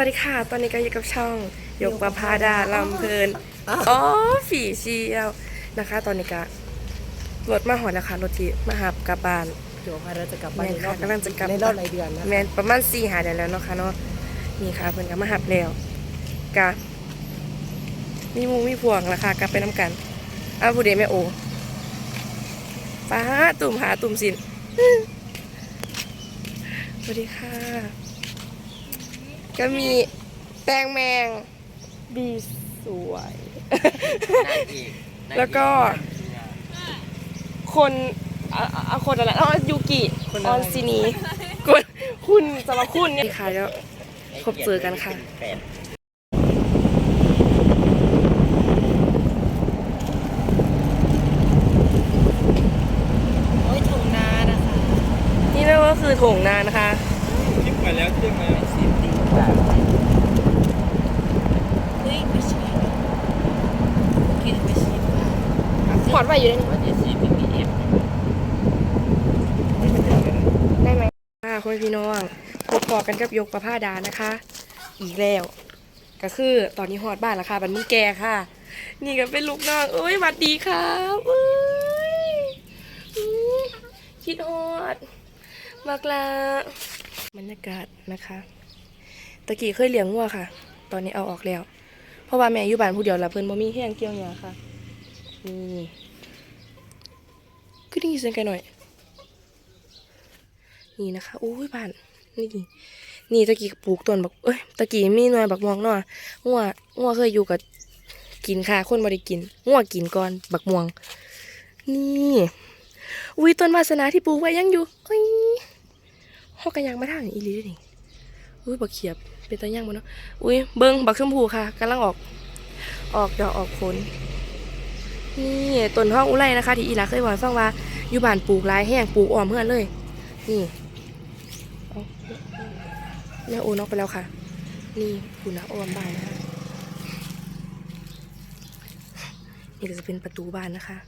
วัสดีค่ะ ตอนนี้ก็อยู่กับช่องยกประพาดาลำเพลินอ๋อฝีเชียวนะคะ ตอนนี้ก็รถมาหอดแล้วค่ะรถที่มาหับกลับบ้านเดี๋ยวพาเราจะกลับบ้านแม่นในรอบค่ะกำลังจะกลับในรอบรายเดือนนะแมนประมาณสี่หาเดือนแล้วเนาะค่ะเนาะนี่ค่ะเพิ่นก็มาหับแล้วกะมีหมูมีพวงราคากลับไปน้ำกันอ้าวผู้เดแม่โอป้าตุ่มหาตุ่มสินสวัสดีค่ะ ก็มีแป้งแมงบีสวยแล้วก็ คนอะอะอะคนอะไรอ๋อยูกิออนซินีคนคุณสำหรับคุณเนี่ยค่ะแล้ว พบเจอกันค่ะโอ้ยถุงนานะคะ นี่นั่นก็คือโถงนานะคะ คิดไปแล้วใช่ไหม สิบตีแบบเฮ้ยไม่ใช่คิดไม่ใช่ค่ะ ข อดไว้อยู่ในนี้ว่าจะซีพีพีเอฟได้ไหมค่ะคุณพี่น้องพบปอกันกับยกประภาดานะคะ อีกแล้ว ก็คือตอนนี้ฮอดบ้านแล้วค่ะบันนี้แกค่ะ นี่ก็เป็นลูกน้องเอ้ยหวัดดีครับเอ้ยคิดฮอดมากละบรรยากาศนะคะตะกี้เคยเลี้ยงงัวค่ะ ตอนนี้เอาออกแล้ว เพราะว่าแม่อยู่บ้านผู้เดียวละเพิ่นบ่มีแห้งเกี่ยวหญ้าค่ะนี่ ได้ยินเสียงไกันหน่อย นี่นะคะอุ้ยบ้านนี่นี่ตะกี้ปลูกต้นบักเอ้ยตะกี้มีหน่วยบักม่วงเนาะงัวงัวเคยอยู่กับกินค่ะคนบ่ได้กินงัวกินก่อนบักม่วง นี่อุ้ยต้นวาสนาที่ปลูกไว้ยังอยู่เอ้ยฮอกกันยังมาทางอีลีด้อนี่อุ้ยบักเขียบเป็นตาย่างบ่เนาะอุ้ยเบิ่งบักชมพูค่ะกำลังออก ออกดอกออกผลนี่ต้นห้องอุไรนะคะ ที่อีหลาเคยบอกให้ฟังว่า อยู่บ้านปลูกหลายแห้งปลูกอ้อมเพื่อนเลย นี่แม่โอนออกไปแล้วค่ะ นี่คุณนะอ้อมบ้านนะคะนี่ก็จะเป็นประตูบ้านนะคะ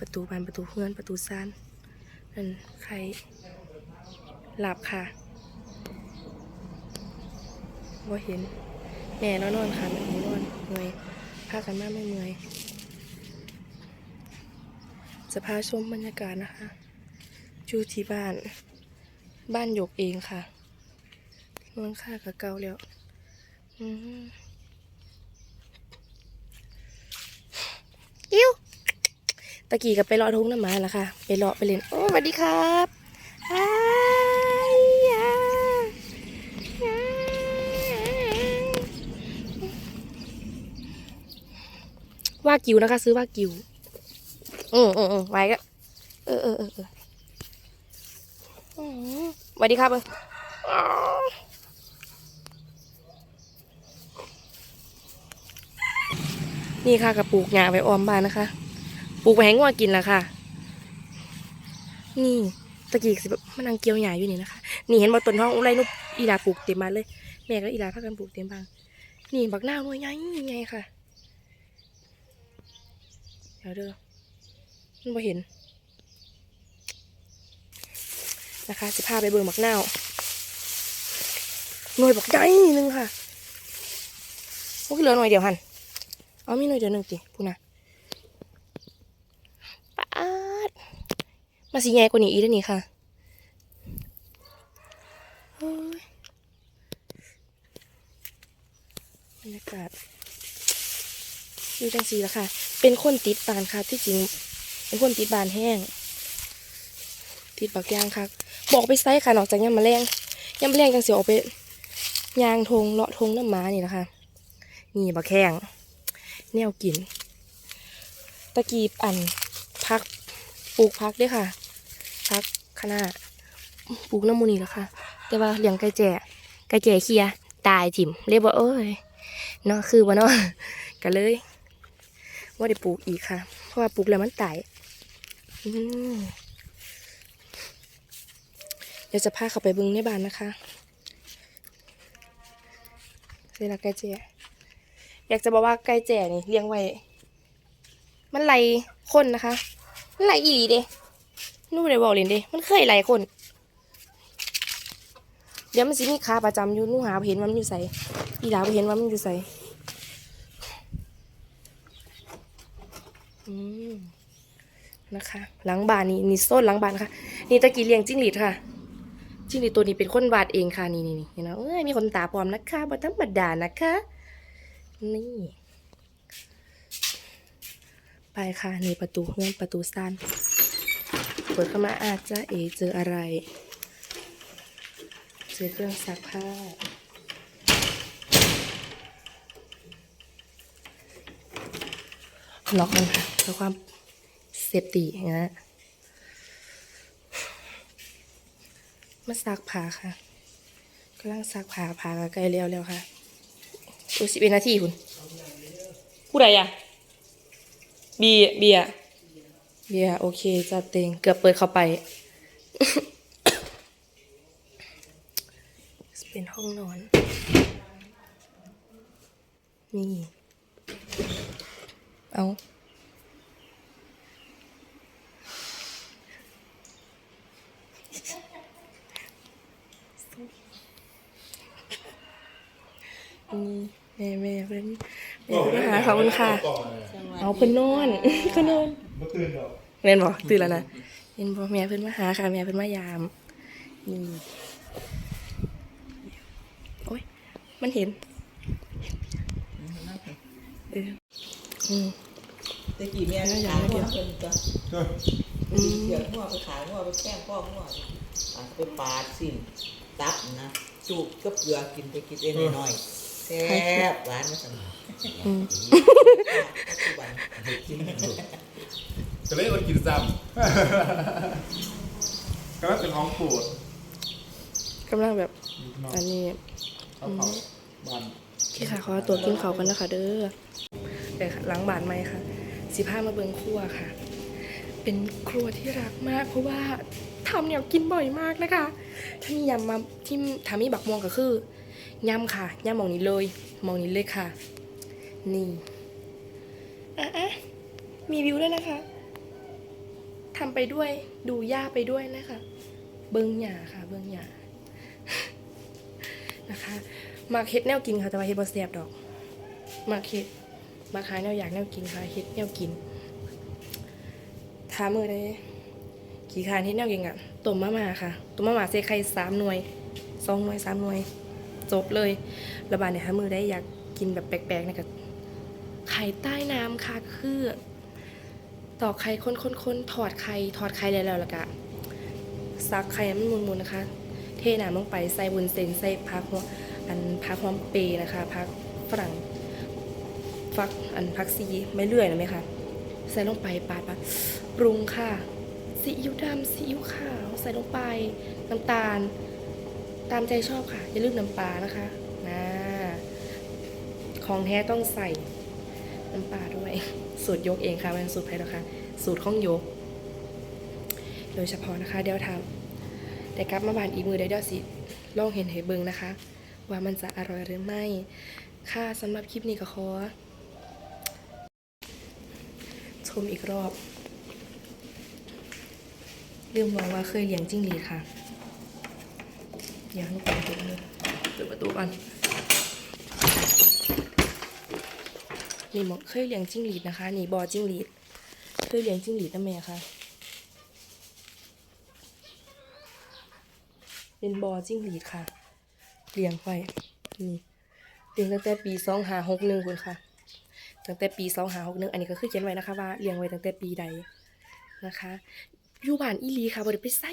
ประตูบ้านประตูเพื่อนประตูซ่านนั่นใครหลับค่ะว่าเห็นแม่นอนนอนค่ะแม่นอนเมื่อยพากันมากไม่เมื่อย จะพาชมบรรยากาศนะคะอยู่ที่บ้าน บ้านหยกเองค่ะนอนค่ากับเก่าแล้วอิ้วตะกี้กับไปเลาะทุ่งน้ำมาแล้วค่ะ ไปเลาะไปเล่น โอ้สวัสดีครับว่ากิวนะคะ ซื้อว่ากิว อืมอืมอืมไว้ก็เออเออเออเอออืมสวัสดีครับเอออ้าวนี่ค่ะกับปลูกหญ้าไว้ออมบ้านนะคะ ปลูกไว้ให้งัวกินละค่ะ นี่ตะกี้สิมันนังเกี่ยวหญ้าอยู่นี่นะคะ นี่เห็นบ่ต้นท้องอะไรนุบอีลาปลูกเต็มบ้านเลย แม่ก็อีลาพากันปลูกเต็มบ้านนี่บักหน้าวหน่วยใหญ่ใหญ่ค่ะ เดี๋ยวเด้อ มันบ่เห็น นะคะจะพาไปเบิ่งบักนาวหน่วยบักใหญ่หนึงค่ะโอ้ยเหลือหน่วยเดียวหันเอามีหน่วยเดียวหนึ่งสิพูนะปาดมาสีใหญ่กว่านี้อีกแล้วนี่ค่ะบรรยากาศอยู่จังสีแล้วค่ะ เป็นคนติดบานค่ะที่จริง เป็นคนติดบานแห้ง ติดบักยางค่ะบอกไปไซค่ะนอกจากยำมะแรงยำมะแรงจังเสียออกไปยางทงเลาะทงน้ำหม้านี่นะคะนี่บักแข้งแนวกิน ตะกีบอันพักปลูกพักด้วยค่ะพักคณะปลูกน้ำมูนี่แล้วค่ะ แต่ว่าเลี้ยงไก่แจ่ไก่แจ่เคียตายถิ่มเรียกว่าเอ้ยเนาะคือว่าเนาะก็เลยว่าได้ปลูกอีกค่ะ เพราะว่าปลูกแล้วมันตาย เดี๋ยวจะพาเขาไปบึงในบ้านนะคะเวลาไก่แจ่อยากจะบอกว่าไก่แจ่นี่เลี้ยงไว้ มันไหลคนนะคะ มันไล่อีหลีเด้นู่นเลยบอกเลยเด้ มันเคยไหลคน เดี๋ยวมันสิมีขาประจำอยู่นู่หาเห็นว่ามันอยู่ใส่อีหลาเห็นว่ามันอยู่ใส่อืม นะคะ หลังบานนี่นี่โซนหลังบานค่ะ นี่ตะกี้เลี้ยงจิ้งหรีดค่ะ จิ้งหรีดตัวนี้เป็นคนวาดเองค่ะนี่นี่นี่เห็นไหมเอ้ยมีคนตาปลอมนะคะบ่ธรรมดานะคะ นี่ไปค่ะนี่ประตูเงื่อนประตูสั้นเปิดเข้ามาอาจจะเอเจออะไร เจอเครื่องซักผ้าล็อกมันค่ะเพื่อความ ซฟตี้นะมาซักผ้าค่ะกำลังซักผ้าผ้าก็ใกล้แล้วแล้วค่ะตัวสิบเอ็ดนาทีคุณผู้ใดอะเบียร์เบียร์เบียร์โอเคจัดเต็งเกือบเปิดเข้าไป เป็นห้องนอน นี่ เอา แม่แม่เพิ่นแม่เพิ่นมาหาขอบคุณค่ะเอาเพิ่นนอนเพิ่นนอนมาตื่นหรอแม่นบ่ตื่นแล้วนะเห็นบ่แม่เพิ่นมาหาค่ะแม่เพิ่นมายามนี่โอ้ยมันเห็นเอออืมตะกี้แม่ก็ขายหัวเพิ่นก็อืมเดี๋ยวหัวไปขายหัวไปแป้งพ่อหัวอะไปปาดสิ้นตับนะจูบกับเกลือกินไปกินเองหน่อยๆ แซ่บหวานมาสั่งอืมปัจจุบันก็เลยอดกินซ้ำก็เป็นห้องปวดกำลังแบบอันนี้เขาเขาบ้านโอเคค่ะขอตัวกินเขาวกันนะคะเด้อเดี๋ยวค่ะหลังบานไหมค่ะ สิพามาเบิงครัวค่ะ เป็นครัวที่รักมาก เพราะว่าทำเนี่ยกินบ่อยมากนะคะ ถ้ามียำมาที่ทามีบักม่วงก็คือ ยำค่ะยำมองนี้เลยมองนี้เลยค่ะ นี่อะอะมีวิวด้วยนะคะทำไปด้วยดูย่าไปด้วยนะคะ เบิงหยาค่ะ เบิงหยานะคะมาเฮ็ดแนวกินค่ะแต่ว่าเฮ็ดบ่แซ่บดอก มาเฮ็ดมาขายแนวอยากแนวกินค่ะเฮ็ดแนวกินถามมือได้กี่คานเฮ็ดแนวกินอะต้มมะม่าค่ะต้มมะม่าใส่ไข่สามหน่วยสองหน่วยสามหน่วย จบเลยระบาดเนี่ยหามือได้อยากกินแบบแปลกๆนะกับไข่ใต้น้ำค่ะคือตอกไข่ค้นๆๆถอดไข่ถอดไข่แล้วแล้วก็ซักไข่มันมุนๆนะคะ เทน้ำลงไปใส่บุนเซนใส่พักหัวอันพักหอมเปย์นะคะพักฝรั่งฟักอันพักซีไม่เลื่อยนะไหมคะใส่ลงไปปาดปาดปรุงค่ะซีอิ๊วดำซีอิ๊วขาว ใส่ลงไปน้ำตาล ตามใจชอบค่ะ อย่าลืมน้ำปลานะคะนะของแท้ต้องใส่น้ำปลาด้วย สูตรยกเองค่ะเป็นสูตรใครหรอกคะสูตรข้องยก โดยเฉพาะนะคะ เดี๋ยวทำแต่กลับมาบานอีมือได้เดี๋ยวสิลองเห็นให้เบิงนะคะ ว่ามันจะอร่อยหรือไม่ ค่ะสำหรับคลิปนี้ก็ขอชมอีกรอบลืมบอกว่าเคยเลี้ยงจิ้งหรีดค่ะ ยวให้เปิดประตูเลยปิดประตูก่อนนี่หมอเคยเลี้ยงจิ้งหรีดนะคะนี่บอจิ้งหรีดเคยเลี้ยงจิ้งหรีดนะแม่ค่ะเป็นบอจิ้งหรีดค่ะเลี้ยงไว้นี่เลี้ยงตั้งแต่ปีสองหาหกหนึ่งคุณค่ะตั้งแต่ปีสองหาหกหนึ่งอันนี้ก็คือเขียนไว้นะคะว่าเลี้ยงไว้ตั้งแต่ปีใดนะคะอยู่บ้านอีลีค่ะบ่ได้ไปใส่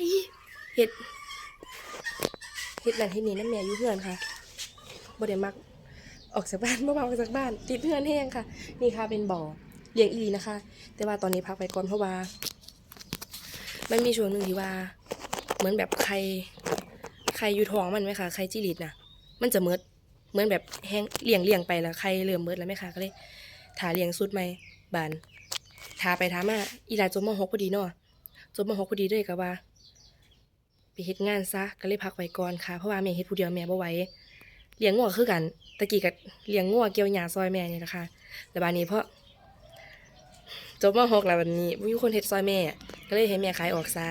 เห็ด เห็ดนั่นเห็ดนี่นั่นแม่อยู่เพื่อนค่ะบ่ได้มักออกจากบ้านบ่มาออกจากบ้าน ติดเพื่อนแห้งค่ะ นี่ค่ะเป็นบ่อเลี้ยงอีรีนะคะ แต่ว่าตอนนี้พักไปก่อนเพราะว่า มันมีช่วงหนึ่งที่ว่า เหมือนแบบใครใครอยู่ท้องมันไหมคะใครจิริตนะมันจะเมิดเหมือนแบบแห้งเลี้ยงเลี้ยงไปแล้วใครเริ่มเมิดแล้วไหมคะก็เลยถาเลี้ยงสุดไหมบานถาไปถามาอีหลาจบมหกพอดีเนาะจบมหกพอดีเลยก็ว่า เฮ็ดงานซะก็เลยพักไว้ก่อนค่ะเพราะว่าแม่เฮ็ดผู้เดียวแม่บ่ไหวเลี้ยงงัวคือกันตะกี้ก็เลี้ยงงัวเกี่ยวหญ้าซอยแม่นี่แหละค่ะแต่บานนี้เพราะจบมหกแล้ววันนี้บ่มีคนเฮ็ดซอยแม่ ก็เลยให้แม่ขายออกซะ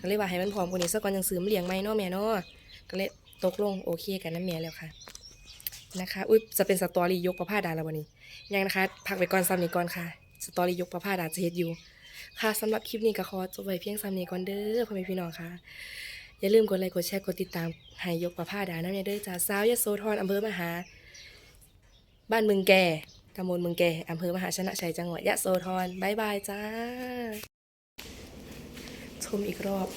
ก็เลยว่าให้มันพร้อมกว่านี้สักก่อนยังซื้อมาเลี้ยงไหมเนาะแม่เนาะก็เลยตกลงโอเคกันน้ำเมียแล้วค่ะนะคะอุ้ยจะเป็นสตอรี่ยกประพาดาแล้ววันนี้ยังนะคะพักไปก่อนซ้ำนี้ก่อนค่ะ สตอรี่ยกประพาดาจะเฮ็ดอยู่ ค่ะสำหรับคลิปนี้ก็ขอจบไว้เพียงซ้ำนี้ก่อนเด้อพ่อแม่พี่น้องค่ะ อย่าลืมกดไลค์กดแชร์กดติดตามให้ยกประพาดาน้ำเมียเด้อจ้าสาวยโสธรอำเภอมหา บ้านเมืองแก่ตำบลเมืองแก่อำเภอมหาชนะชัยจังหวัดยะโสธรบายบายจ้า ชมอีกรอบ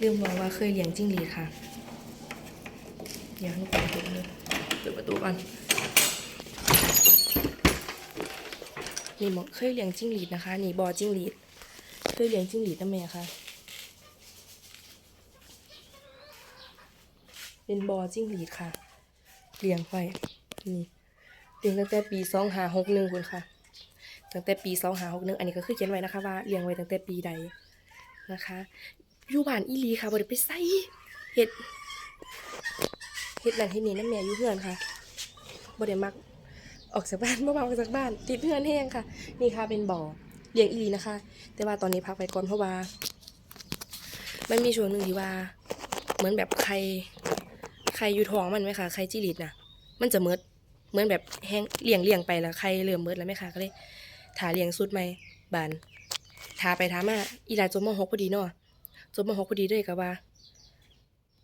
ลืมบอกว่าเคยเลี้ยงจิ้งหรีดค่ะอย่าให้เปิดประตูเลยเปิดประตูก่อน นี่บอเคยเลี้ยงจิ้งหรีดนะคะ นี่บอจิ้งหรีดเคยเลี้ยงจิ้งหรีดนะแม่ค่ะ เป็นบอจิ้งหรีดค่ะเลี้ยงไว้นี่เลี้ยงตั้งแต่ปีสองหาหกหนึ่งคุณค่ะ ตั้งแต่ปีสองหาหกหนึ่งอันนี้ก็คือเขียนไว้นะคะว่าเลี้ยงไว้ตั้งแต่ปีใดนะคะอยู่บ้านอีลีค่ะบ่ได้ไปใส่เห็ดเห็ดนั่นเห็ดนี่นั่นแม่อยู่เพื่อนค่ะบ่ได้มัก ออกจากบ้านบ่มาออกจากบ้าน ติดเพื่อนแห้งค่ะ นี่ค่ะเป็นบ่อเลี้ยงอีนะคะ แต่ว่าตอนนี้พักไปก่อนเพราะว่ามันมีช่วงหนึ่งที่ว่า เหมือนแบบใครใครอยู่ท้องมันไหมคะใครจิริตน่ะมันจะเมิดเหมือนแบบแห้งเลี้ยงเลี้ยงไปแล้วใครเริ่มเมิดแล้วไหมคะก็เลยถาเลี้ยงสุดไหมบานถาไปถามาอีหลาจบมหกพอดีเนาะจบมหกพอดีเลยก็ว่า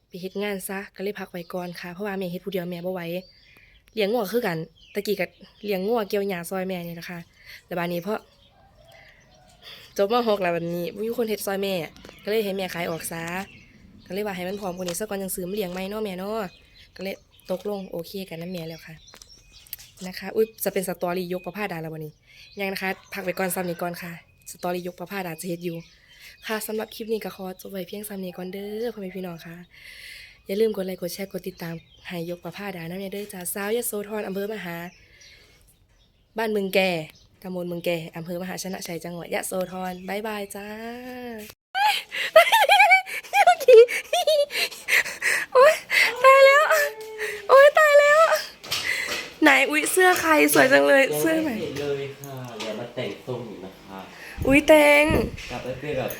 ไปเฮ็ดงานซะก็เลยพักไว้ก่อนค่ะเพราะว่าแม่เฮ็ดผู้เดียวแม่บ่ไหวเลี้ยงงัวคือกัน ตะกี้ก็เลี้ยงงัวเกี่ยวหญ้าซอยแม่นี่แหละค่ะแล้วบานนี้เพราะจบมหกแล้วบัดนี้มีคนเฮ็ดซอยแม่ ก็เลยให้แม่ขายออกซะก็เลยว่าให้มันพร้อมกว่านี้ซะก่อนจังซื้อมเลี้ยงใหมเนาะแม่เนาะก็เลยตกลงโอเคกันนํแม่แล้วค่ะนะคะอุ้ยจะเป็นสตอรี่ยกประพาดาแล้ววันนี้ยังนะคะพักไปก่อนซ้ำนี้ก่อนค่ะสตอรี่ยกประพาดาจะเฮ็ดอยู่ค่ะสำหรับคลิปนี้ก็ขอจบไว้เพียงซ้ำนี้ก่อนเด้อพ่อแม่พี่น้องค่ะ อย่าลืมกดไลค์กดแชร์กดติดตามให้ยกประพาดาน้ำเนี่ยเด้อจ้าสาวยโสธรอำเภอมหา บ้านเมืองแก่ตำบลเมืองแก่อำเภอมหาชนะชัยจังหวัดยะโสธรบายบายจ้าเมื่อกี้โอ๊ยตายแล้ว โอ๊ยตายแล้ว ไหนอุ้ยเสื้อใครสวยจังเลยยังเสื้อไม่ใหม่เห็นเลยค่ะเดี๋ยวมาแต่งทรงอีกนะคะ อุ้ยเตง กลับไปเป็นแบบ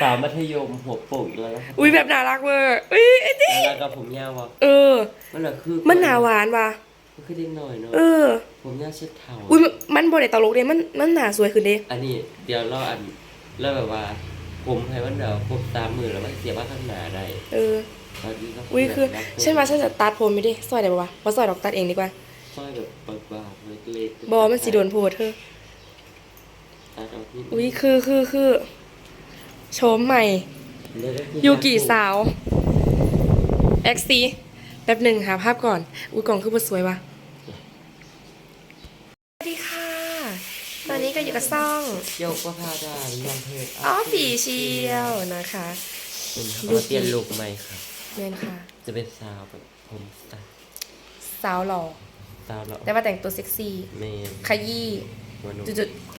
สาวมัธยมหัวโปกอีกแล้วนะคะอุ้ยแบบน่ารักเวอร์อุ้ยไอ้ดิแล้วกับผมยาวอะเออ มันเหรอคือมันหนาหวานว่ะมันคือเด็กหน่อยเนาะเออ ผมยาวเช็ดเท้าอุ้ยมันมันบริตลกเลยมันมันหนาสวยขึ้นเด้อันนี้เดี๋ยวรออันแล้วแบบว่า ผมให้มันเดี๋ยวครบสามหมื่นแล้วมันเสียว่าข้างหนาได้เออตอนนี้ก็อุ้ยคือแบบฉันว่าฉันจะตัดผมไม่ได้ซอยได้ปะวะเพราะซอยดอกตัดเองดีกว่าสร้อยแบบบางๆเล็กๆบอมันสีโดนโพดเธอตัดเอาที่อุ้ยคือคือคือ โฉมใหม่เดี๋วๆยูกิสาวเอ็กซีแป๊บหนึ่งหาภาพก่อน อุ้ยกล่องคือมันสวยวะสวัสดีค่ะ ตอนนี้ก็อยู่กับซ่องโยกว่าพาดาเรียนเพจอ๋อฝีเชียวนะคะเป็นเขามาเปลี่ยนลุคใหม่ค่ะเมนค่ะ จะเป็นสาวแบบผมสไตล์สาวหล่อสาวเราแต่ว่าแต่งตัวเซ็กซี่เมนขยี้หัวหนุ่มจุดๆ